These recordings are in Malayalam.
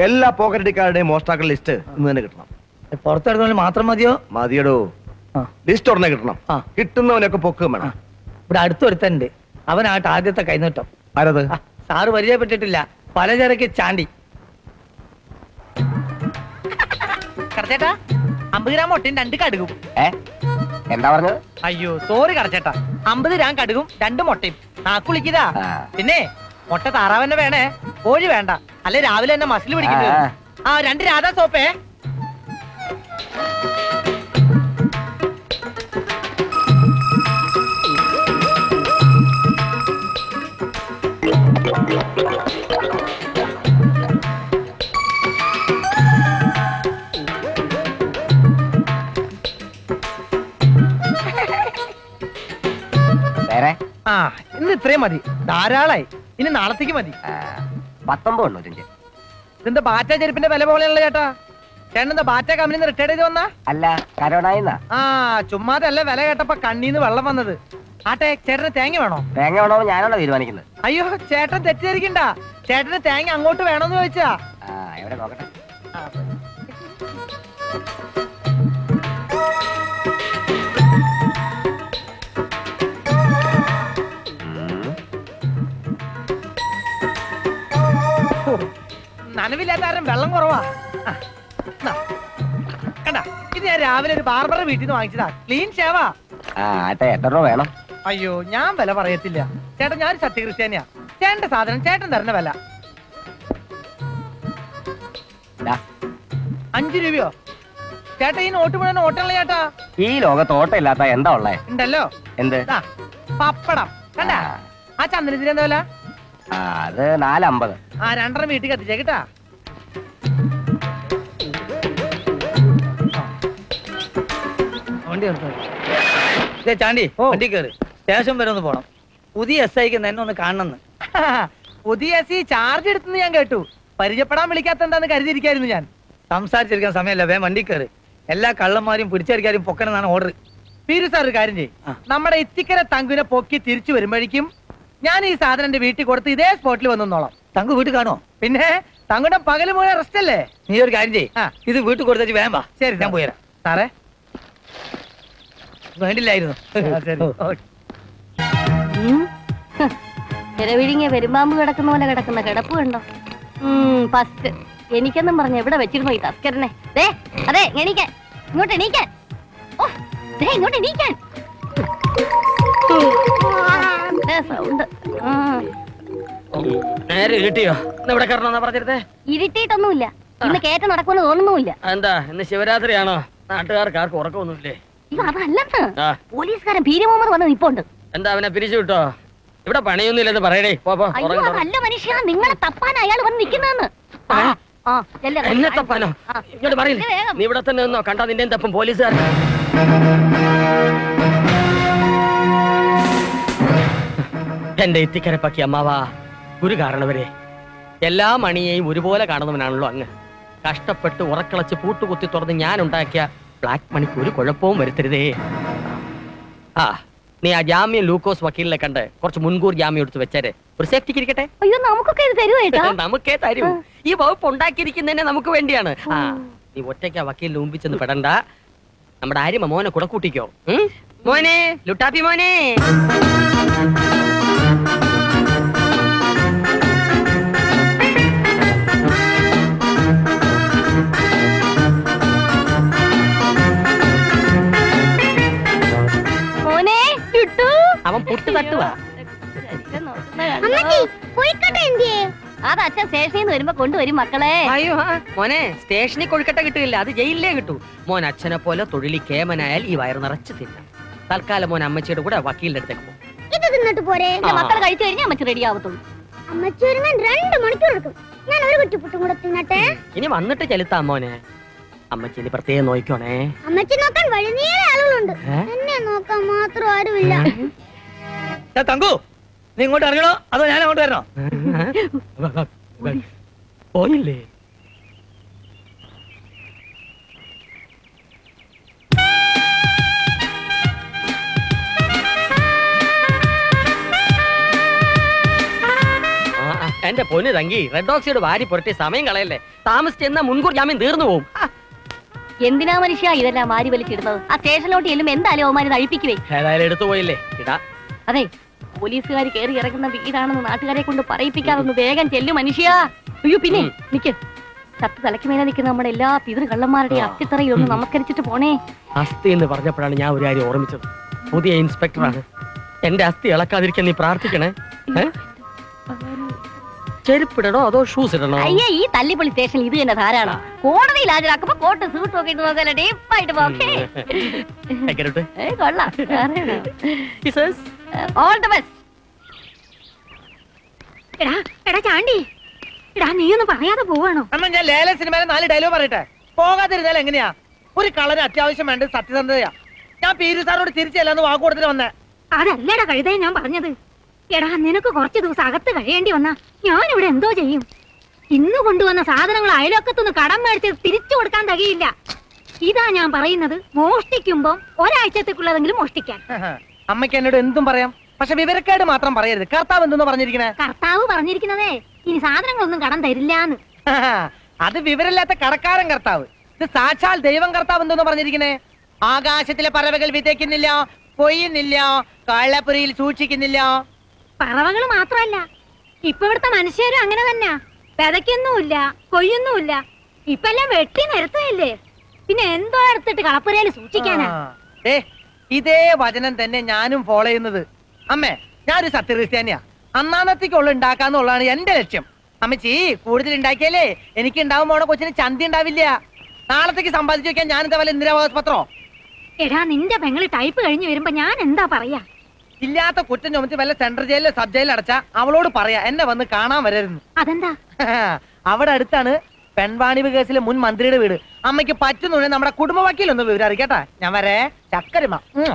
എല്ലാ പോക്കറ്റടിക്കാരുടെയും മോഷ്ടാക്കളുടെ ലിസ്റ്റ് ഇന്ന് തന്നെ കിട്ടണം. പുറത്തെടുത്തവന് മാത്രം മതിയോ? മതിയടോ. ലിസ്റ്റ് ഉടനെ കിട്ടണം. കിട്ടുന്നവനൊക്കെ പൊക്കുക വേണം. ഇവിടെ അടുത്തൊരുത്തണ്ട് അവനായിട്ട് ആദ്യത്തെ കൈനീട്ടം. ആരത്? സാറ് പരിചയപ്പെട്ടിട്ടില്ല. പലചരക്ക് ചാണ്ടി. കടച്ചേട്ടാ അമ്പത് ഗ്രാം മുട്ടയും രണ്ട് കടുകും. എന്താ പറഞ്ഞത്? അയ്യോ സോറി കടച്ചേട്ടാ. അമ്പത് ഗ്രാം കടുകും രണ്ട് മുട്ടയും. നാക്കുളിക്കതാ. പിന്നെ മുട്ട താറാവന്നെ വേണേ. കോഴി വേണ്ട. അല്ലെ രാവിലെ തന്നെ മസിൽ പിടിക്കുന്നത്? ആ. രണ്ട് രാധാ സോപ്പേ. ആ ഇന്ന് ഇത്രയും മതി. ധാരാളായി. ഇനി നാളത്തേക്ക് മതി. ആ, പത്തൊമ്പത് തൊണ്ണൂറ്റഞ്ച് ഇതെന്താ ബാറ്റ ചെരുപ്പിന്റെ വില പോലെയുള്ള ചേട്ടാ? ചേട്ടൻ ബാറ്റ കമ്പനി റിട്ടയർഡ് ചെയ്ത് വന്നാ? അല്ല കരോണായിന്നാ. ആ ചുമ്മാതല്ല വില കേട്ടപ്പോ കണ്ണീന്ന് വെള്ളം വന്നത്. ആട്ടെ ചേട്ടന് തേങ്ങ വേണോ? തേങ്ങ വേണോ ഞാനാണോ തീരുമാനിക്കുന്നത്? അയ്യോ ചേട്ടൻ തെറ്റിദ്ധരിക്കണ്ട. ചേട്ടന് തേങ്ങ അങ്ങോട്ട് വേണോന്ന് ചോദിച്ചാ. ആ എവിടെ നോക്കട്ടെ. നനവില്ലാത്ത ആരും വെള്ളം കുറവാ. കണ്ട ഇത് ഞാൻ രാവിലെ ഒരു ബാർബറെ വീട്ടിൽ നിന്ന് വാങ്ങിച്ചതാ. ക്ലീൻ ഷേവാ. ആട്ടെ എത്ര രൂപ വേണം? അയ്യോ ഞാൻ വില പറയത്തില്ല. ചേട്ടാ ഞാൻ സത്യക്രിസ്ത്യാനിയാ. ചേട്ടന്റെ സാധനം ചേട്ടൻ തരണ വില. അഞ്ചു രൂപയോ? ചേട്ടാ ഈ നോട്ട് മുഴുവൻ ഓട്ടമുള്ള ചേട്ടാ? ഈ ലോകത്ത് ഓട്ടമില്ലാത്ത എന്താ ഉള്ളേ? ഉണ്ടല്ലോ. എന്ത്? ദാ, പപ്പടം. കണ്ട? ആ, ആ ചന്ദ്രത്തിന് എന്താ വില? ആ, അത് നാലമ്പത്. ആ രണ്ടെണ്ണം വീട്ടിൽ കത്തിച്ചേക്കിട്ടാ ചാണ്ടി വണ്ടി കയറി സ്റ്റേഷൻ വരെ ഒന്ന് പോണം. പുതിയ എസ് ഐക്ക് എന്നെ ഒന്ന് കാണണമെന്ന് പുതിയ എസ് ഐ ചാർജ് എടുത്തെന്ന് ഞാൻ കേട്ടു. പരിചയപ്പെടാൻ വിളിക്കാത്ത എന്താന്ന് കരുതിയിരിക്കായിരുന്നു ഞാൻ. സംസാരിച്ചിരിക്കാൻ സമയമല്ല വേ വണ്ടി കയറി എല്ലാ കള്ളന്മാരും പിടിച്ചടിക്കാരും പൊക്കണെന്നാണ് ഓർഡർ പീരു സാർ ഒരു കാര്യം ചെയ്യും. നമ്മുടെ ഇത്തിക്കര തങ്കുവിനെ പൊക്കി തിരിച്ചു വരുമ്പോഴേക്കും ഞാൻ ഈ സാധനം എന്റെ വീട്ടിൽ കൊടുത്ത് ഇതേ സ്പോട്ടിൽ വന്നോളാം. തങ്കു വീട്ടിൽ കാണോ പിന്നെ തങ്കുടെ പകൽ പോയ റെസ്റ്റ് അല്ലേ? നീ ഒരു കാര്യം ചെയ്യ്. ഇത് വീട്ടിൽ കൊടുത്തേച്ച് വേഗം വാ. ശരി ഞാൻ പോയരാ സാറേ വേണ്ടില്ലായിരുന്നു. ശരി. ഇരവിഴിങ്ങിയ പെരുമ്പാമ്പ് കിടക്കുന്ന പോലെ കിടക്കുന്ന കിടപ്പ് കണ്ടോ? ഫസ്റ്റ് എനിക്കെന്നും പറഞ്ഞ എവിടെ വെച്ചിരുന്നു ഈ തസ്കരനെ? ദേ അതെ എണീക്കാൻ. ഇങ്ങോട്ട് എണീക്കാൻ. ഓ ദേ ഇങ്ങോട്ട് എണീക്കാൻ. സൗണ്ട് നേരെ ഇന്ന് ഇവിടെ കയറണമെന്നാ പറഞ്ഞിരുന്നേ? ഇരുട്ടിയിട്ടൊന്നുമില്ല. ഇന്ന് കേറ്റ നടക്കുമെന്ന് തോന്നുന്നുമില്ല. എന്താ ഇന്ന് ശിവരാത്രിയാണോ? നാട്ടുകാർക്ക് ആർക്കും ഉറക്കമൊന്നുമില്ലേ? അതല്ലെന്ന്. ആ. പോലീസുകാരൻ ഭീരമോമർ വന്ന് നിപ്പോണ്ട്. എന്താ അവനെ പിരിച്ചു വിട്ടോ? ഇവിടെ പണിയൊന്നുമില്ലെന്ന് പറയടേ പോ പോ അയ്യോ ഉറങ്ങ് ഉറങ്ങ്. അതല്ല മനുഷ്യ നിങ്ങളെ തപ്പാൻ അയാൾ വന്ന് നിൽക്കുന്നതെന്ന് ആ, ആ, ചെല്ല്. എന്നെ തപ്പാനോ? ആ. ഇങ്ങോട്ട് പറയില്ല? ഇത് വേഗം. നീ ഇവിടെ തന്നെ നിന്നോ? കണ്ടാ നിന്റെ തപ്പും പോലീസുകാർ എന്റെ ഇത്തിക്കരപ്പക്കി അമ്മാവാ ഒരു കാരണവരെ. എല്ലാ മണിയെയും ഒരുപോലെ കാണുന്നവനാണല്ലോ അങ്ങ്. കഷ്ടപ്പെട്ട് ഉറക്കളച്ച് പൂട്ടുകുത്തി തുറന്ന് ഞാൻ ഉണ്ടാക്കിയ ബ്ലാക്ക് മണിക്ക് ഒരു കുഴപ്പവും വരുത്തരുതേ. ആ നീ ആ ജാമ്യം ലൂക്കോസ് വക്കീലിനെ കണ്ട് കുറച്ച് മുൻകൂർ ജാമ്യം എടുത്ത് വെച്ചേരെ. ഒരു സേഫ്റ്റിക്ക് ഇരിക്കട്ടെ. അയ്യോ നമുക്കൊക്കെ ഇത് തരുവോ ഏട്ടാ? നമുക്കേ തരൂ. ഈ വകുപ്പ് ഉണ്ടാക്കിയിരിക്കുന്നതന്നെ നമുക്ക് വേണ്ടിയാണ്. ആ നീ ഒറ്റയ്ക്ക് ആ വക്കീലിന് മുമ്പിൽ ചെന്ന് പെടണ്ട. നമ്മുടെ ആര്യമ മോനെ കൂടെ കൂട്ടിക്കോ. ഉം? മോനെ ലുട്ടാപ്പി മോനെ. അത് അച്ഛൻ സ്റ്റേഷനിൽ നിന്ന് വരുമ്പോ കൊണ്ടുവരും മക്കളെ. അയ്യോ ആ, മോനെ സ്റ്റേഷനിൽ കൊഴുക്കട്ട കിട്ടില്ല. അത് ജയിലിലേ കിട്ടൂ. മോൻ അച്ഛനെ പോലെ തൊഴിലി കേമനായാൽ ഈ വയറ് നിറച്ച് തിന്നാം. തൽക്കാലം മോൻ അമ്മച്ചിയുടെ കൂടെ വക്കീലിന്റെ അടുത്തേക്ക് പോകും ഇത് തിന്നിട്ട് പോരെ? എന്റെ മക്കൾ കഴിച്ചു കഴിഞ്ഞാൽ അമ്മച്ചി റെഡി ആവത്തുള്ളൂ. അമ്മച്ചി ഒരുങ്ങാൻ രണ്ട് മണിക്കൂർ എടുക്കും. ഞാൻ ഒരു കുറ്റിപ്പുട്ടും കൂടെ തിന്നട്ടെ? ഇനി വന്നിട്ട് ചെലുത്താം മോനെ. അമ്മച്ചി ഇനി പ്രത്യേകം നോക്കണേ അമ്മച്ചി നോക്കാൻ വഴിനീളെ ആളുകളുണ്ട്. ഏ? എന്നെ നോക്കാൻ മാത്രം ആരുമില്ല. തങ്കു നീ ഇങ്ങോട്ട് ഇറങ്ങണോ? അതോ ഞാൻ അങ്ങോട്ട് വരണോ? പോയില്ലേ? എന്റെ പൊന്ന് തങ്കി റെഡ് ഓക്സൈഡ് വാരി പുരട്ടി സമയം കളയല്ലേ. താമസിച്ചെന്ന മുൻകൂർ ജാമ്യം തീർന്നു പോകും എന്തിനാ മനുഷ്യ ഇതെല്ലാം വാരി വലിച്ചിടുന്നത്? ആ സ്റ്റേഷനിലോട്ട് ചെല്ലും എന്തായാലും അവന്മാര് അഴിപ്പിക്കുവേ? ഏതായാലും എടുത്തു പോയില്ലേ? ഇടാ. അതെ പോലീസുകാർ കയറി ഇറങ്ങുന്ന വീടാണെന്ന് നാട്ടുകാരെ കൊണ്ട് പറയിപ്പിക്കാറൊന്ന് വേഗം ചെല്ലു മനുഷ്യാ. അയ്യോ പിന്നെ. നിക്ക്. ചത്ത് തലയ്ക്ക് മേലെ നിൽക്കുന്ന നമ്മുടെ എല്ലാ പിതൃ കള്ളന്മാരുടെയും അസ്ഥിത്തറയിൽ ഒന്ന് നമസ്കരിച്ചിട്ട് പോണേ. അസ്ഥി എന്ന് പറഞ്ഞപ്പോഴാണ് ഞാൻ ഒരു കാര്യം ഓർമ്മിച്ചത്. പുതിയ ഇൻസ്പെക്ടറാണ്. എന്റെ അസ്ഥി ഇളക്കാതിരിക്കാൻ നീ പ്രാർത്ഥിക്കണേ? ചെരുപ്പിടണോ അതോ ഷൂസ് ഇടണോ? അയ്യേ ഈ തല്ലിപ്പൊളി സ്റ്റേഷനിൽ ഇത് തന്നെ ധാരാളം. കോടതിയിൽ ഹാജരാക്കുമ്പോ കോട്ട് സൂട്ട് ഒക്കെ ഇട്ട് നോക്കാൻ ഡീപ്പായിട്ട്? ഏ കൊള്ളാം? ഓൾ ദ ബെസ്റ്റ് എടാ എടാ ചാണ്ടി. എടാ നീ ഒന്ന് പറയാതെ പോവാണോ? അമ്മ ഞാൻ ലേല സിനിമയിലെ നാല് ഡയലോഗ് പറയട്ടെ? പോകാതിരുന്നാൽ എങ്ങനെയാ? ഒരു കളന് അത്യാവശ്യം വേണ്ട സത്യസന്ധതയാ. ഞാൻ പീരു സാറോട് തിരിച്ചല്ലെന്ന് വാക്ക് കൊടുത്തിട്ട് വന്നേ. അതല്ലടാ കഴുതേ ഞാൻ പറഞ്ഞത്. എടാ നിനക്ക് കുറച്ച് ദിവസം അകത്ത് കഴിയേണ്ടി വന്നാ ഞാൻ ഇവിടെ എന്തോ ചെയ്യും. ഇന്ന് കൊണ്ടുവന്ന സാധനങ്ങൾ അയലൊക്കത്തുനിന്ന് കടം മേടിച്ച് തിരിച്ചു കൊടുക്കാൻ തകയില്ല. ഇതാ ഞാൻ പറയുന്നത് മോഷ്ടിക്കുമ്പോ ഒരാഴ്ചത്തേക്കുള്ളതെങ്കിലും മോഷ്ടിക്കാൻ. അമ്മയ്ക്ക് എന്നോട് എന്തും പറയാം. പക്ഷെ വിവരക്കേട് മാത്രം പറയരുത്. കർത്താവ് എന്തെന്ന് പറഞ്ഞിരിക്കണേ. കർത്താവ് പറഞ്ഞിരിക്കുന്നതേ ഇനി സാധനങ്ങളൊന്നും കടം തരില്ലാന്ന്. അത് വിവരമില്ലാത്ത കടക്കാരൻ കർത്താവ്. ഇത് സാക്ഷാൽ ദൈവം കർത്താവ് എന്തെന്ന് പറഞ്ഞിരിക്കണേ. ആകാശത്തിലെ പറവകൾ വിതയ്ക്കുന്നില്ല കൊയ്യുന്നില്ല കള്ളപ്പുരയിൽ സൂക്ഷിക്കുന്നില്ല. പറവകൾ മാത്രമല്ല ഇപ്പൊ ഇവിടുത്തെ മനുഷ്യരും അങ്ങനെ തന്നെ. വിതയ്ക്കൊന്നുമില്ല കൊയ്യൊന്നുമില്ല. ഇപ്പൊ എല്ലാം വെട്ടി നിരത്തുകയല്ലേ? പിന്നെ എന്തോ എടുത്തിട്ട് കളപ്പുരയിൽ സൂക്ഷിക്കാനാ? ഏ ഇതേ വചനം തന്നെ ഞാനും ഫോളോ ചെയ്യുന്നത്. അമ്മേ ഞാനൊരു സത്യക്രിസ്ത്യാനിയാ. അന്നാന്നത്തേക്കുള്ള ഉണ്ടാക്കാന്നുള്ളതാണ് എന്റെ ലക്ഷ്യം. അമ്മച്ചി കൂടുതൽ ഉണ്ടാക്കിയാലേ എനിക്ക് ഉണ്ടാവും പോണ കൊച്ചിന് ചന്തി ഉണ്ടാവില്ല. നാളത്തേക്ക് സമ്പാദിച്ചു വെക്കാൻ ഞാൻ എന്താ ഇതേപോലെ ഇന്ദിരാവാസ് പത്രോ എടാ നിന്റെ പെങ്ങൾ ടൈപ്പ് കഴിഞ്ഞ് വരുമ്പോ ഞാൻ എന്താ പറയാ? ഇല്ലാത്ത കുറ്റം ചുമച്ച് വല്ല സെൻട്രൽ ജയിലിലോ സബ് ജയിലിൽ അടച്ച അവളോട് പറയാ എന്നെ വന്ന് കാണാൻ വരരുന്നു. അതെന്താ? അവിടെ അടുത്താണ് പെൺവാണിഭ കേസിലെ മുൻ മന്ത്രിയുടെ വീട്. അമ്മയ്ക്ക് പറ്റുന്നുണ്ടെങ്കിൽ നമ്മുടെ കുടുംബ വക്കീലൊന്ന് വിവരം അറിയിക്കട്ടെ ഞാൻ വരെ ചക്കരമ ഉം.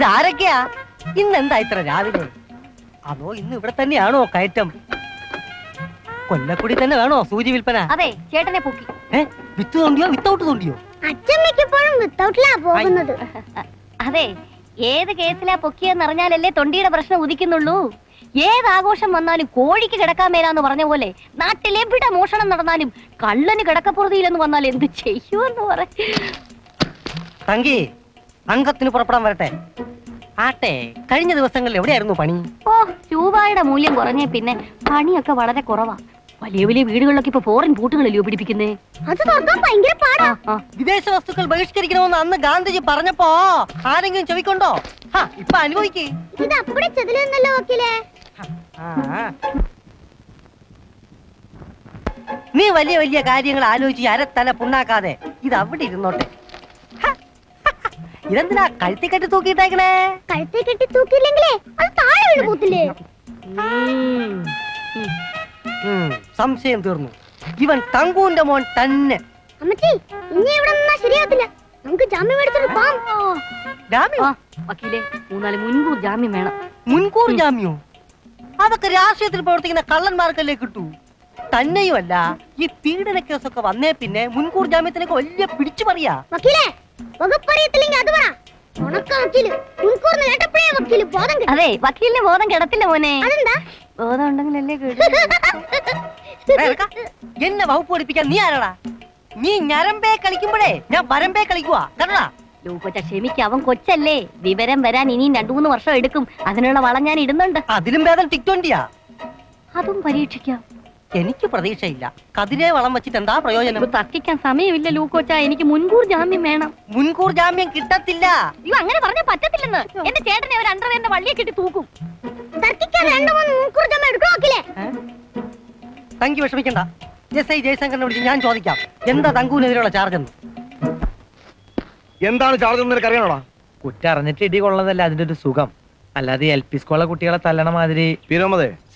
അല്ലേ ഇന്നെന്താ ആരൊക്കെയാ ഇന്ന് എന്താ ഇത്ര രാവിലെ? അതോ ഇന്ന് ഇവിടെ തന്നെയാണോ കയറ്റം? കൊല്ലക്കുടി തന്നെ വേണോ സൂചി വിൽപ്പന? അതെ ചേട്ടനെ പൊക്കി. ഏ വിത്ത് തോണ്ടിയോ വിത്തൗട്ട് തോണ്ടിയോ? അച്ഛമ്മയ്ക്കെപ്പോഴും വിത്തൗട്ടിലാ പോകുന്നത്. അതെ ഏത് കേസിലാ പൊക്കിയെന്ന് അറിഞ്ഞാലല്ലേ തൊണ്ടിയുടെ പ്രശ്നം ഉദിക്കുന്നുള്ളൂ. ഏത് ആഘോഷം വന്നാലും കോഴിക്ക് കിടക്കാൻ മേലാന്ന് പറഞ്ഞ പോലെ നാട്ടിലെവിടെ മോഷണം നടന്നാലും കള്ളന് കിടക്കപ്പുറതിയിലെന്ന് വന്നാൽ എന്ത് ചെയ്യുമെന്ന് പറ തങ്കി അംഗത്തിന് പുറപ്പെടാൻ വരട്ടെ. ആട്ടെ കഴിഞ്ഞ ദിവസങ്ങളിൽ എവിടെയായിരുന്നു പണി? ഓ രൂപയുടെ മൂല്യം കുറഞ്ഞ പിന്നെ പണിയൊക്കെ വളരെ കുറവാ. വലിയ വലിയ വീടുകളിലൊക്കെ ഇപ്പൊ ഫോറിൻ പൂട്ടുകളല്ലയോ പിടിപ്പിക്കുന്നേ? അത് തുറക്കാൻ ഭയങ്കര പാടാ. വിദേശ വസ്തുക്കൾ ബഹിഷ്കരിക്കണമെന്ന് അന്ന് ഗാന്ധിജി പറഞ്ഞപ്പോ ആരെങ്കിലും ചെവിക്കൊണ്ടോ ഹാ ഇപ്പൊ അനുഭവിക്കേ. ഇത് അപ്പടെ ചെതിലെന്നല്ലോ വക്കീലേ? നീ വലിയ വലിയ കാര്യങ്ങൾ ആലോചിച്ച് അരത്തല പുണ്ണാക്കാതെ ഇത് അവിടെ ഇരുന്നോട്ടെ. ഇതെന്തിനാ കഴുത്തി കെട്ടി തൂക്കിയിട്ടേക്കണേ? കഴുത്തി കെട്ടി തൂക്കിയില്ലെങ്കിലേ അത് താഴെ വീണ് പോത്തില്ലേ? സംശയം തീർന്നു. ഇവൻ തങ്കൂന്റെ മോൻ തന്നെ. അമ്മച്ചി ഇനി ഇവിടെ നിന്നാ ശരിയാകത്തില്ല നമുക്ക് ജാമ്യം മേടിച്ചിട്ട് പോവാം ജാമ്യം? ആ, വക്കീലെ മൂന്നാൽ മുൻകൂർ ജാമ്യം വേണം. മുൻകൂർ ജാമ്യോ? അതൊക്കെ രാഷ്ട്രീയത്തിൽ പ്രവർത്തിക്കുന്ന കള്ളന്മാർക്കല്ലേ കിട്ടൂ? തന്നെയുമല്ല ഈ പീഡന കേസൊക്കെ വന്നേ പിന്നെ മുൻകൂർ ജാമ്യത്തിനൊക്കെ വലിയ പിടിച്ചു പറയാ. വക്കീലേ വകുപ്പറിയത്തില്ലെങ്കിൽ അത് പറ ബോധം അതെ വക്കീലിന് ബോധം കിടത്തില്ല മോനെ. അതെന്താ? ബോധം ഉണ്ടെങ്കിലല്ലേ കേട്ടു ഏ, എടുക്ക. എന്നെ വകുപ്പ് പഠിപ്പിക്കാൻ നീ ആരാടാ? നീ ഞരമ്പേ കളിക്കുമ്പോഴേ ഞാൻ വരമ്പേ കളിക്കുവാ. കണ്ടടാ? ലൂക്കോച്ച ക്ഷമിക്ക അവൻ കൊച്ചല്ലേ. വിവരം വരാൻ ഇനിയും രണ്ടു മൂന്ന് വർഷം എടുക്കും. അതിനുള്ള വളം ഞാൻ ഇടുന്നുണ്ട്. അതിലും ഭേദം ടിക്ടോണ്ടിയാ അതും പരീക്ഷിക്കാം. എനിക്ക് പ്രതീക്ഷയില്ല. കതിരെ വളം വെച്ചിട്ട് എന്താ പ്രയോജനം? തർക്കിക്കാൻ സമയമില്ല ലൂക്കോച്ച എനിക്ക് മുൻകൂർ ജാമ്യം വേണം. മുൻകൂർ ജാമ്യം കിട്ടത്തില്ല. അയ്യോ അങ്ങനെ പറഞ്ഞാൽ പറ്റത്തില്ലെന്ന്. എന്റെ ചേട്ടനെ ഒരു അണ്ടർവേറിന്റെ വള്ളിയെ കിട്ടി തൂക്കും. തർക്കിക്കാൻ രണ്ടു മൂന്ന് മുൻകൂർ ജാമ്യം എടുക്കണം വക്കീലേ? തങ്കി വിഷമിക്കണ്ട. എസ് ഐ ജയശങ്കറിനെ വിളിച്ച് ഞാൻ ചോദിക്കാം. എന്താ തങ്കുവിനെതിരെയുള്ള ചാർജ് എന്ന്? എന്താണ് ചാർജ് എന്ന് അറിയാനോടാ അറിയണോടാ കുറ്ററിഞ്ഞിട്ട് ഇടി കൊള്ളതല്ല അതിന്റെ ഒരു സുഖം. അല്ലാതെ എൽ പി സ്കൂളിലെ കുട്ടികളെ തല്ലണ മാതിരി.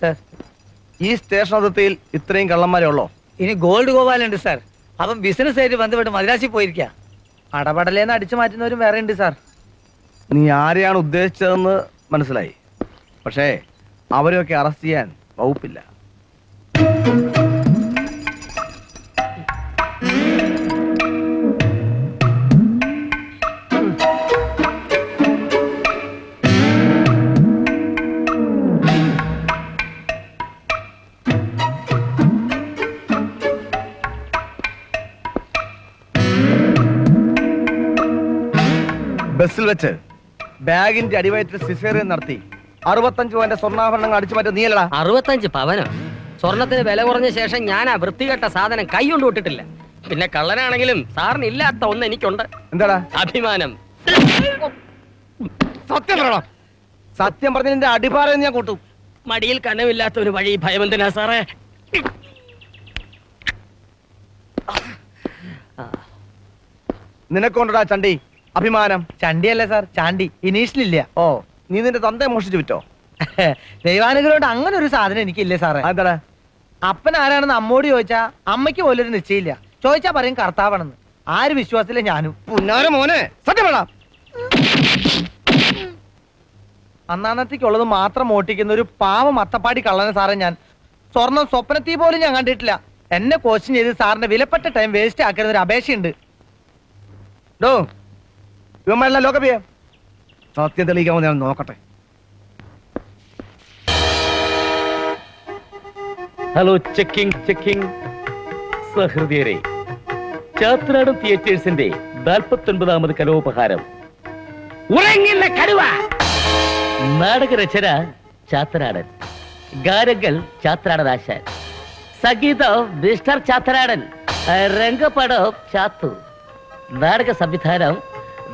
സർ. ഈ സ്റ്റേഷൻ അതിർത്തിയിൽ ഇത്രയും കള്ളന്മാരെ ഉള്ളോ? ഇനി ഗോൾഡ് ഗോപാലുണ്ട് സാർ. അപ്പം ബിസിനസ് ആയിട്ട് ബന്ധപ്പെട്ട് മദ്രാസിൽ പോയിരിക്കാം. അടപടലേന്ന് അടിച്ചു മാറ്റുന്നവരും വേറെ ഉണ്ട് സാർ. നീ ആരെയാണ് ഉദ്ദേശിച്ചതെന്ന് മനസ്സിലായി. പക്ഷേ അവരെയൊക്കെ അറസ്റ്റ് ചെയ്യാൻ വകുപ്പില്ല. ബസ്സിൽ വെച്ച് ബാഗിന്റെ അടിവയറ്റിൽ സിസേറിയൻ നടത്തി. അറുപത്തഞ്ച് പവന്റെ സ്വർണാഭരണങ്ങൾ അടിച്ചു മാറ്റി. നീയല്ലടാ. അറുപത്തഞ്ച് പവനോ? സ്വർണത്തിന് വില കുറഞ്ഞ ശേഷം ഞാൻ ആ വൃത്തികെട്ട സാധനം കൈ കൊണ്ട് വിട്ടിട്ടില്ല പിന്നെ കള്ളനാണെങ്കിലും സാറിന് ഇല്ലാത്ത ഒന്ന് എനിക്കുണ്ട്. എന്താടാ? അഭിമാനം. സത്യം പറയണം. സത്യം പറഞ്ഞ നിന്റെ അടിപാറ ഞാൻ കൂട്ടും. മടിയിൽ കനവില്ലാത്ത ഒരു വഴി ഭയമെന്തിനാ സാറേ? നിനക്കൊണ്ടടാ ചണ്ടി. അഭിമാനം. ചണ്ടിയല്ലേ സാർ ചാണ്ടി. ഇനീഷ്യലില്ല ഓ നീ നിന്റെ തന്തയെ മോഷിച്ചു വിറ്റോ? ദൈവാനുഗ്രഹോട് അങ്ങനെ ഒരു സാധനം എനിക്കില്ലേ സാറേ. അതെടാ അപ്പൻ ആരാണെന്ന് അമ്മോട് ചോദിച്ചാ അമ്മയ്ക്ക് പോലൊരു ഒരു നിശ്ചയില്ല ചോദിച്ചാ പറയും കർത്താവണെന്ന്. ആര് വിശ്വാസത്തിൽ ഞാനും. പുന്നാര മോനെ സത്യം വേണം അന്നാന്നത്തേക്കുള്ളത് മാത്രം ഓട്ടിക്കുന്ന ഒരു പാവം അത്തപ്പാടി കള്ളനെ സാറേ ഞാൻ. സ്വർണം സ്വപ്നത്തിൽ പോലും ഞാൻ കണ്ടിട്ടില്ല. എന്നെ കോച്ചിങ് ചെയ്ത് സാറിന്റെ വിലപ്പെട്ട ടൈം വേസ്റ്റ് ആക്കുന്ന ഒരു അപേക്ഷയുണ്ട്. ഡോ ഇവന്മാരെല്ലാം ലോക്കപ്പ് സത്യം തെളിയിക്കാമോ ഞാൻ നോക്കട്ടെ. ഹലോ ചെക്കിംഗ് ചെക്കിംഗ് സഹൃദയരെ ചാത്തനാടൻ തിയേറ്റേഴ്സിന്റെ നാൽപ്പത്തൊൻപതാമത് കലോപഹാരം. ഉറങ്ങില്ല കടുവ! നാടകരചന ചാത്തനാടൻ. ഗാനങ്ങൾ ചാത്തനാടൻ ആശാൻ സംഗീതം മിസ്റ്റർ ചാത്തനാടൻ. രംഗപടം ചാത്തു. നാടക സംവിധാനം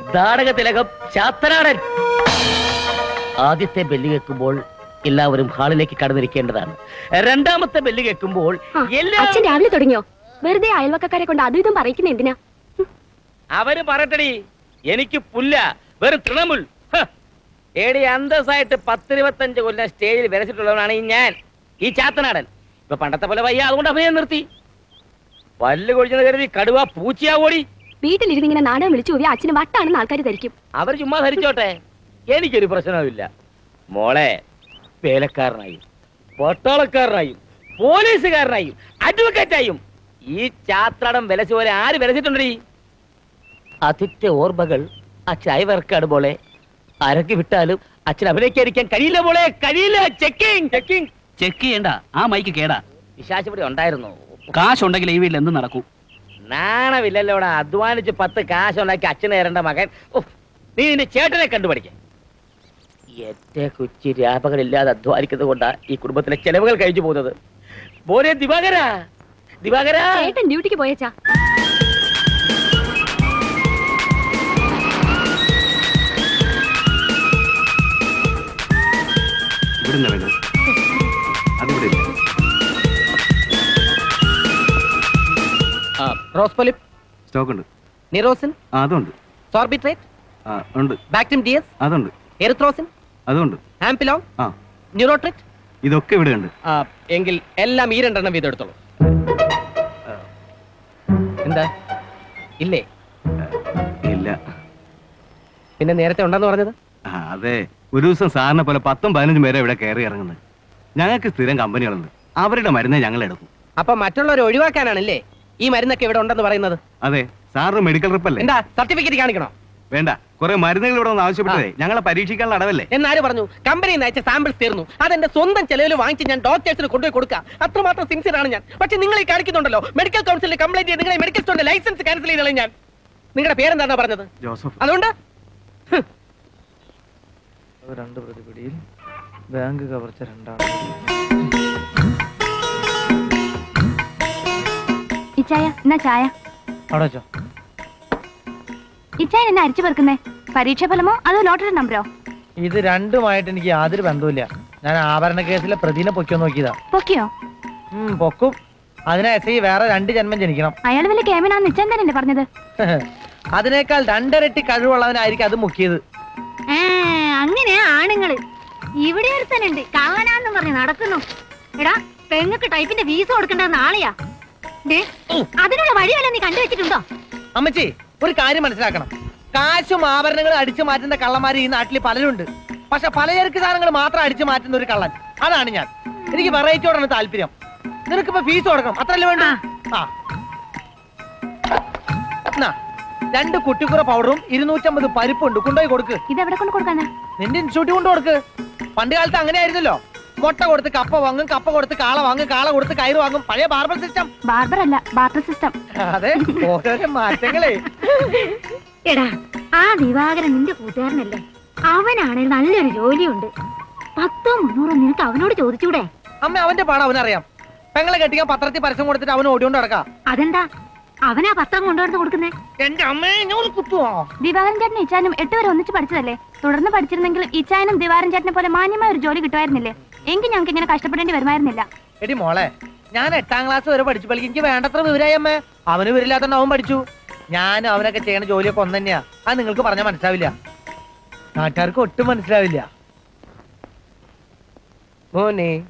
നാടക തിലകം ആദ്യത്തെ ബെല്ല് കേൾക്കുമ്പോൾ എല്ലാവരും ഹാളിലേക്ക് കടന്നിരിക്കേണ്ടതാണ്. രണ്ടാമത്തെ ബെല്ല് കേൾക്കുമ്പോൾ എല്ലാ അച്ഛൻ രാവിലെ തുടങ്ങിയോ? വെറുതെ അയൽവക്കക്കാരെ കൊണ്ട് അതും ഇതും പറയിക്കുന്ന എന്തിനാ? അവർ പറയട്ടടി. എനിക്ക് പുല്ല വെറും തൃണമുൽ. ഹ്. ഏടി അന്തസ്സായിട്ട് പത്തിരുപത്തഞ്ച് കൊല്ലം സ്റ്റേജിൽ വരച്ചിട്ടുള്ളവനാണ് ഈ ഞാൻ ഈ ചാത്തനാടൻ. ഇപ്പൊ പണ്ടത്തെ പോലെ വയ്യ അതുകൊണ്ട് അഭിനയം നിർത്തി. പല്ല് കൊഴിഞ്ഞത് കരുതി കടുവ പൂച്ചയാവോടി. വീട്ടിലിരുന്ന് ഇങ്ങനെ നാടകം വിളിച്ചു പോയി അച്ഛന് വട്ടാണെന്ന് ആൾക്കാർ ധരിക്കും. അവർ ചുമ്മാ ധരിച്ചോട്ടെ? എനിക്കൊരു പ്രശ്നവുമില്ല മോളെ വേലക്കാരനായും പട്ടാളക്കാരനായും പോലീസുകാരനായും അഡ്വക്കേറ്റായും ഈ ചാത്രടം വിലച്ചു പോലെ ആര് വിലച്ചിട്ടുണ്ടീ അതിന്റെ ഓർമ്മകൾ അച്ഛൻ അയവർക്കാട് പോലെ അരക്കി വിട്ടാലും അച്ഛൻ അഭിനയിക്കാതിരിക്കാൻ കഴിയില്ല മോളെ കഴിയില്ല. Checking checking. ചെക്ക് ചെയ്യണ്ട. ആ മൈക്ക് കേടാ. വിശാശപടി ഉണ്ടായിരുന്നു. കാശുണ്ടെങ്കിൽ ഈ വീട്ടിൽ എന്ത് നടക്കൂ. നാണമില്ലല്ലോടാ അധ്വാനിച്ച് പത്ത് കാശുണ്ടാക്കി അച്ഛനെ തരേണ്ട മകൻ. നീ നിന്റെ ചേട്ടനെ കണ്ടുപഠിക്ക എന്റെ കൊച്ചി രാപകളില്ലാതെ അധ്വാനിക്കുന്നത് കൊണ്ടാ ഈ കുടുംബത്തിലെ ചെലവുകൾ കഴിച്ചു പോകുന്നത്. മോനെ ദിവാകര. ദിവാകര. ചേട്ടൻ ഡ്യൂട്ടിക്ക് പോയച്ചാ. ഇവിടുന്ന് റോസ് പൊലിപ്പ് സ്റ്റോക്ക് ഉണ്ട് നിറോസിൻ അതുണ്ട്. സോർബിട്രേറ്റ്. ആ ഉണ്ട്. ബാക്ടിം ഡിഎസ് അതുണ്ട്. എറിത്രോസിൻ. അതുണ്ട്. ആംപിലോൺ. ആ. ന്യൂറോട്രിറ്റ്. ഇതൊക്കെ ഇവിടെ ഉണ്ട്. എങ്കിൽ എല്ലാം ഈ രണ്ടെണ്ണം വീതം എടുത്തോളൂ എന്താ? ഇല്ലേ? ഇല്ല. പിന്നെ നേരത്തെ ഉണ്ടെന്ന് പറഞ്ഞത്? അതെ. ഒരു ദിവസം സാറിനെ പോലെ പത്തും പതിനഞ്ചും പേരെ ഇവിടെ കയറി ഇറങ്ങുന്നത്. ഞങ്ങൾക്ക് സ്ഥിരം കമ്പനികളുണ്ട്. അവരുടെ മരുന്നേ ഞങ്ങൾ എടുക്കും. അപ്പൊ മറ്റുള്ളവരെ ഒഴിവാക്കാനാണല്ലേ ഈ മരുന്നൊക്കെ ഇവിടെ ഉണ്ടെന്ന് പറയുന്നത്? അതെ സാറിന് മെഡിക്കൽ റിപ്പല്ലേ എന്താ സർട്ടിഫിക്കറ്റ് കാണിക്കണോ? വേണ്ട കുറെ മരുന്നുകൾ ഇവിടെ ഒന്ന് ആവശ്യപ്പെട്ടതേ. ഞങ്ങളെ പരീക്ഷിക്കാനുള്ള അടവല്ലേ? എന്നാര് പറഞ്ഞു? കമ്പനി നിന്ന് അയച്ച സാമ്പിൾസ് തീർന്നു. അതെന്റെ സ്വന്തം ചെലവിൽ വാങ്ങിച്ച് ഞാൻ ഡോക്ടേഴ്സിന് കൊണ്ടുപോയി കൊടുക്കാം. അത്രമാത്രം സിൻസിയർ ആണ് ഞാൻ. പക്ഷെ നിങ്ങൾ ഈ കാണിക്കുന്നുണ്ടല്ലോ മെഡിക്കൽ കൗൺസിലിൽ കംപ്ലൈന്റ് ചെയ്ത് നിങ്ങളെ മെഡിക്കൽ സ്റ്റോറിന്റെ ലൈസൻസ് ക്യാൻസൽ ചെയ്തോളൂ ഞാൻ. നിങ്ങളുടെ പേരെന്താണോ പറഞ്ഞത്? ജോസഫ്. അതുകൊണ്ട്? രണ്ട് പ്രതിപിടിയിൽ. ബാങ്ക് കവർച്ച രണ്ടാണ്. ഇച്ചായ എന്നാ ചായ? ഇച്ചായ എന്നെ അരിച്ചു പെറുക്കുന്നേ? പരീക്ഷ ഫലമോ അതോ ലോട്ടറി നമ്പറോ? ഇത് രണ്ടുമായിട്ട് എനിക്ക് യാതൊരു ബന്ധവുമില്ല. ഞാൻ ആഭരണ കേസിലെ പ്രതിനെ പൊക്കിയോ നോക്കിയതാ. പൊക്കിയോ? പൊക്കും. അതിനെ എസ് ഐ വേറെ രണ്ട് ജന്മം ജനിക്കണം. അയാൾ വലിയ കേമനാന്ന് ഇച്ചാൻ തന്നെയല്ലേ പറഞ്ഞത്? അതിനേക്കാൾ രണ്ടരട്ടി കഴിവുള്ളവനായിരിക്കും അത് മുക്കിയത്. അങ്ങനെ ആണുങ്ങൾ. ഇവിടെ ഒരുത്തനുണ്ട്. കള്ളനാന്ന് പറഞ്ഞ് നടക്കുന്നു. എടാ പെങ്ങക്ക് ടൈപ്പിന്റെ വീസ കൊടുക്കേണ്ടത് നാളെയാ അതിനുള്ള വഴിയല്ല നീ കണ്ടുവച്ചിട്ടുണ്ടോ? അമ്മച്ചി ഒരു കാര്യം മനസ്സിലാക്കണം. കാശും ആഭരണങ്ങളും അടിച്ചു മാറ്റുന്ന കള്ളന്മാർ ഈ നാട്ടിൽ പലരുണ്ട്. പക്ഷെ പലചരക്ക് സാധനങ്ങൾ മാത്രം അടിച്ചു മാറ്റുന്ന ഒരു കള്ളൻ. അതാണ് ഞാൻ. എനിക്ക് വെറൈറ്റിയോടാണ് താല്പര്യം. നിനക്കിപ്പോ ഫീസ് കൊടുക്കണം. അത്രല്ലേ വേണ്ട? ആ. രണ്ട് കുട്ടിക്കുറ പൗഡറും ഇരുന്നൂറ്റമ്പത് പരിപ്പുണ്ട് കൊണ്ടുപോയി കൊടുക്ക്. ഇത് എവിടെ കൊണ്ട് കൊടുക്കാനാ? നിന്റെ ഇൻസ്റ്റിറ്റ്യൂട്ട് കൊണ്ട് കൊടുക്ക്. പണ്ട് കാലത്ത് അങ്ങനെ ആയിരുന്നല്ലോ മുട്ട കൊടുത്ത് കപ്പ വാങ്ങും കപ്പ കൊടുത്ത് കാള വാങ്ങും കാള കൊടുത്ത് കയറ് വാങ്ങും. പഴയ ബാർബർ സിസ്റ്റം. ബാർബർ അല്ല ബാർബർ സിസ്റ്റം. അതെ ഓരോരോ മാറ്റങ്ങളേ. എടാ ആ ദിവാകരൻ നിന്റെ കൂട്ടുകാരനല്ലേ? അവനാണെങ്കിൽ നല്ലൊരു ജോലിയുണ്ട്. പത്തോ മുന്നൂറോ നിനക്ക് അവനോട് ചോദിച്ചൂടെ? അമ്മ അവന്റെ പാടം അവനറിയാം. പെങ്ങളെ കെട്ടിക്കാൻ പത്രത്തിൽ പരസ്യം കൊടുത്തിട്ട് അവൻ ഓടിക്കൊണ്ട് നടക്കാം. അതെന്താ? അവനാ പത്രം കൊണ്ടുവന്ന് കൊടുക്കുന്നേ? എന്റെ അമ്മേ ഞാൻ കുത്തുവോ. ദിവാകരൻ ചേട്ടനും ഇച്ചാനും എട്ട് വരെ ഒന്നിച്ച് പഠിച്ചതല്ലേ? തുടർന്ന് പഠിച്ചിരുന്നെങ്കിലും ഇച്ചാനും ദിവാരൻ ചേട്ടനെ പോലെ മാന്യമായ ഒരു ജോലി കിട്ടുമായിരുന്നില്ലേ? എങ്കിൽ ഞങ്ങൾക്ക് ഇങ്ങനെ കഷ്ടപ്പെടേണ്ടി വരുമായിരുന്നില്ല. എടി മോളെ ഞാൻ എട്ടാം ക്ലാസ് വരെ പഠിച്ചു. പഠിക്കും എനിക്ക് വേണ്ടത്ര വിവരമായി അമ്മേ. അവന് വിവരമില്ലാത്തോണ്ട് അവൻ പഠിച്ചു. ഞാനും അവനൊക്കെ ചെയ്യണ ജോലിയൊക്കെ ഒന്ന് തന്നെയാ അത് നിങ്ങൾക്ക് പറഞ്ഞാൽ മനസ്സിലാവില്ല. നാട്ടുകാർക്ക് ഒട്ടും മനസ്സിലാവില്ല. മോനെ.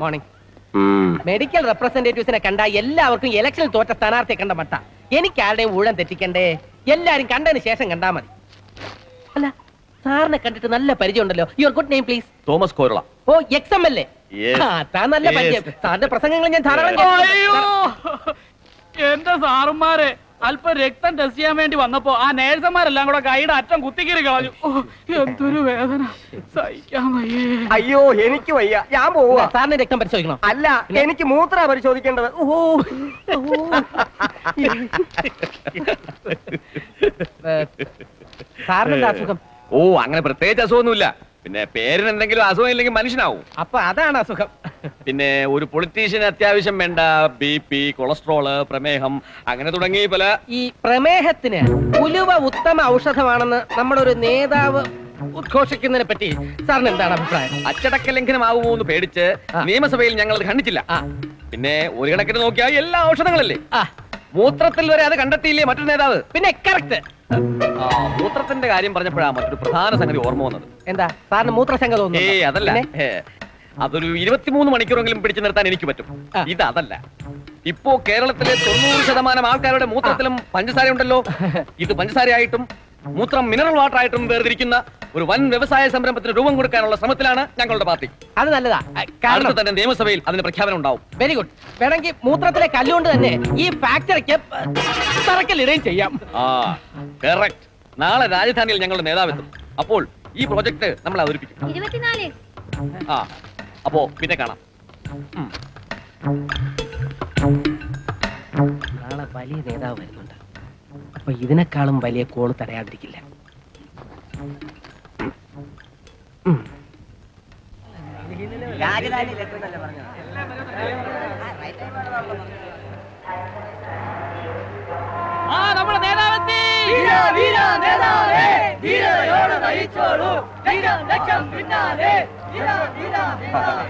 മോർണിംഗ്. മെഡിക്കൽ റെപ്രസെന്റേറ്റീവ്സിനെ കണ്ട എല്ലാവർക്കും ഇലക്ഷനിൽ തോറ്റ സ്ഥാനാർത്ഥിയെ കണ്ട മട്ട. എനിക്ക് ആരുടെയും ഊഴം തെറ്റിക്കണ്ടേ? എല്ലാരും കണ്ടതിന് ശേഷം കണ്ടാ മതി. അല്ല സാറിനെ കണ്ടിട്ട് നല്ല പരിചയം ഉണ്ടല്ലോ your good name please Thomas Korala. Oh ex M L A Yes. താൻ നല്ല പരിചയം. സാറിന്റെ പ്രസംഗങ്ങൾ ഞാൻ ധാരാളം കേട്ടിട്ടുണ്ട്. എന്റെ സാറുമാരെ അല്പം രക്തം ടെസ്റ്റ് ചെയ്യാൻ വേണ്ടി വന്നപ്പോ ആ നേഴ്സന്മാരെല്ലാം കൂടെ കൈയുടെ അറ്റം കുത്തിക്കീറി കളഞ്ഞു. എന്തൊരു വേദന. സഹിക്കാൻ വയ്യേ. അയ്യോ എനിക്ക് വയ്യ. ഞാൻ പോവാ സാറിന് രക്തം പരിശോധിക്കണം? അല്ല എനിക്ക് മൂത്ര പരിശോധിക്കേണ്ടത്. ഓ. സാറിന് അസുഖം? ഓ അങ്ങനെ പ്രത്യേകിച്ച് അസുഖമൊന്നുമില്ല. പിന്നെ പേരിന് എന്തെങ്കിലും അസുഖം ഇല്ലെങ്കിൽ മനുഷ്യനാവും. അപ്പൊ അതാണ് അസുഖം. പിന്നെ ഒരു പൊളിറ്റീഷ്യന് അത്യാവശ്യം വേണ്ട ബി പി കൊളസ്ട്രോൾ പ്രമേഹം അങ്ങനെ തുടങ്ങി പല. ഈ പ്രമേഹത്തിന് ഉലുവ ഉത്തമ ഔഷധമാണെന്ന് നമ്മുടെ ഒരു നേതാവ് ഉദ്ഘോഷിക്കുന്നതിനെ പറ്റി സാറിന് എന്താണ് അഭിപ്രായം? അച്ചടക്ക ലംഘനമാവുമോ എന്ന് പേടിച്ച് നിയമസഭയിൽ ഞങ്ങൾ അത് ആ. പിന്നെ ഒരു കണക്കിന് നോക്കിയാൽ എല്ലാ ഔഷധങ്ങളല്ലേ? മൂത്രത്തിൽ വരെ അത് കണ്ടെത്തിയില്ലേ മറ്റൊരു നേതാവ്? പിന്നെ കറക്റ്റ് മൂത്രത്തിന്റെ കാര്യം പറഞ്ഞപ്പോഴാണ് മറ്റൊരു പ്രധാന സംഗതി ഓർമ്മ വന്നത്. എന്താ? സാറിന് മൂത്രശങ്ക ഏയ് തോന്നുന്നു അതല്ല ഏ, അതൊരു ഇരുപത്തിമൂന്ന് മണിക്കൂറെങ്കിലും പിടിച്ചു നിർത്താൻ എനിക്ക് പറ്റും. ഇത് അതല്ല ഇപ്പോ കേരളത്തിലെ തൊണ്ണൂറ് ശതമാനം ആൾക്കാരുടെ മൂത്രത്തിലും പഞ്ചസാര ഉണ്ടല്ലോ. ഇത് പഞ്ചസാരയായിട്ടും മൂത്രം മിനറൽ വാട്ടർ ആയിട്ടും വേർതിരിക്കുന്ന ഒരു വൻ വ്യവസായ സംരംഭത്തിന് രൂപം കൊടുക്കാനുള്ള ശ്രമത്തിലാണ് ഞങ്ങളുടെ പാർട്ടി. അത് നല്ലതാ. കാരണം തന്നെ നിയമസഭയിൽ അതിന് പ്രഖ്യാപനം ഉണ്ടാവും. വെരി ഗുഡ് വേണമെങ്കിൽ മൂത്രത്തിലെ കല്ലുകൊണ്ട് തന്നെ ഈ ഫാക്ടറിക്ക് തറക്കല്ലിടുകയും ചെയ്യാം. ആ കറക്റ്റ് നാളെ രാജധാനിയിൽ ഞങ്ങളുടെ നേതാവെത്തും അപ്പോൾ ഈ പ്രോജക്ട് നമ്മൾ അവതരിപ്പിക്കും. ആ. അപ്പോ പിന്നെ കാണാം. നാളെ വലിയ നേതാവ് വരുന്നുണ്ട്. അപ്പൊ ഇതിനേക്കാളും വലിയ കോൾ തടയാതിരിക്കില്ല. ആ നമ്മുടെ നേതാവെത്തി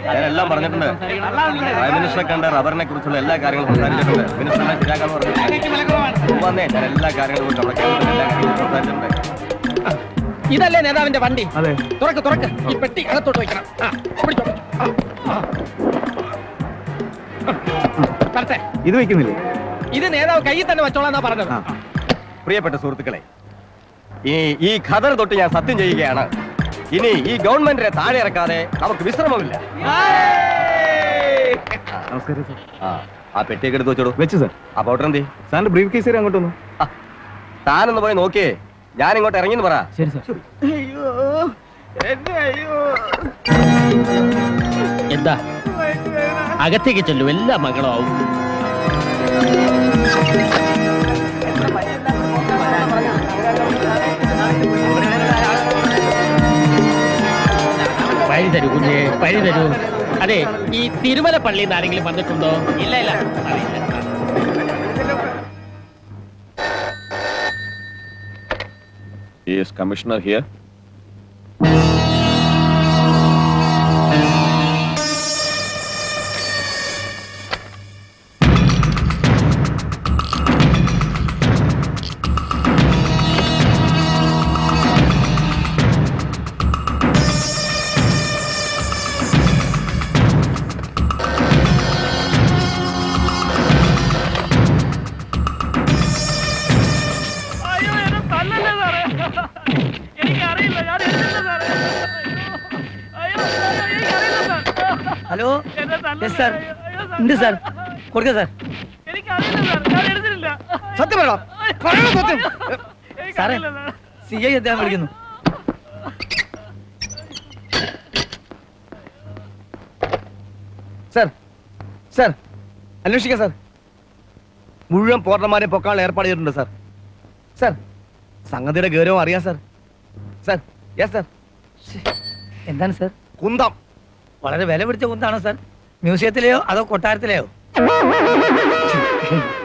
ഞാനെല്ലാം പറഞ്ഞിട്ടുണ്ട്. പ്രൈം മിനിസ്റ്ററെ കണ്ട റബ്ബറിനെ കുറിച്ചുള്ള എല്ലാ കാര്യങ്ങളും സംസാരിച്ചിട്ടുണ്ട്. മിനിസ്റ്ററിനെ ശരിയാക്കാൻ പറഞ്ഞു വന്നേ ഞാൻ എല്ലാ കാര്യങ്ങളും കുറിച്ച് അവിടെ കേരളത്തിലെ എല്ലാ കാര്യങ്ങളും സംസാരിച്ചിട്ടുണ്ട്. ഇതല്ലേ നേതാവിന്റെ വണ്ടി? അതെ. തുറക്ക് തുറക്ക്. ഈ പെട്ടി അകത്തോട്ട് വെക്കണം. ഇത് വെക്കുന്നില്ലേ? ഇത് നേതാവ് കയ്യിൽ തന്നെ വെച്ചോളാന്നാ പറഞ്ഞത്. പ്രിയപ്പെട്ട സുഹൃത്തുക്കളെ ഈ ഈ ഖദർ തൊട്ട് ഞാൻ സത്യം ചെയ്യുകയാണ്. ഇനി ഈ ഗവൺമെന്റിനെ താഴെ ഇറക്കാതെ നമുക്ക് വിശ്രമമില്ല. നമസ്കാരം സാർ. ആ ആ പെട്ടിയൊക്കെ എടുത്ത് വെച്ചോളൂ. വെച്ചു സാർ. ആ പൗഡർ എന്തി? സാറിന്റെ ബ്രീഫ് കേസ് അങ്ങോട്ട് വന്നു? താനൊന്ന് പോയി നോക്കിയേ. ഞാൻ ഇങ്ങോട്ട് ഇറങ്ങിന്ന് പറ. ശരി സാർ. എന്താ? അകത്തേക്ക് ചെല്ലു എല്ലാ മംഗളമാവും വഴി തരൂ കുഞ്ഞേ വഴി തരൂ അതെ ഈ തിരുമല പള്ളിയിൽ നിന്ന് ആരെങ്കിലും വന്നിട്ടുണ്ടോ ഇല്ല ഇല്ല അറിയില്ല Is commissioner here? Hello? Yes sir ഉണ്ട് സാർ കൊടുക്ക സാർ സത്യം പറയണോ സത്യം. സാറേ സി ഐ അദ്ദേഹം വിളിക്കുന്നു. സാർ സാർ അന്വേഷിക്കാം സാർ മുഴുവൻ പോർണമാരെ പൊക്കാനുള്ള ഏർപ്പാട് ചെയ്തിട്ടുണ്ട് സാർ സാർ സംഗതിയുടെ ഗൗരവം അറിയാം സാർ സാർ യെസ് സാർ എന്താണ് സാർ കുന്തം. വളരെ വില പിടിച്ച കുന്താണോ സാർ. മ്യൂസിയത്തിലെയോ അതോ കൊട്ടാരത്തിലെയോ?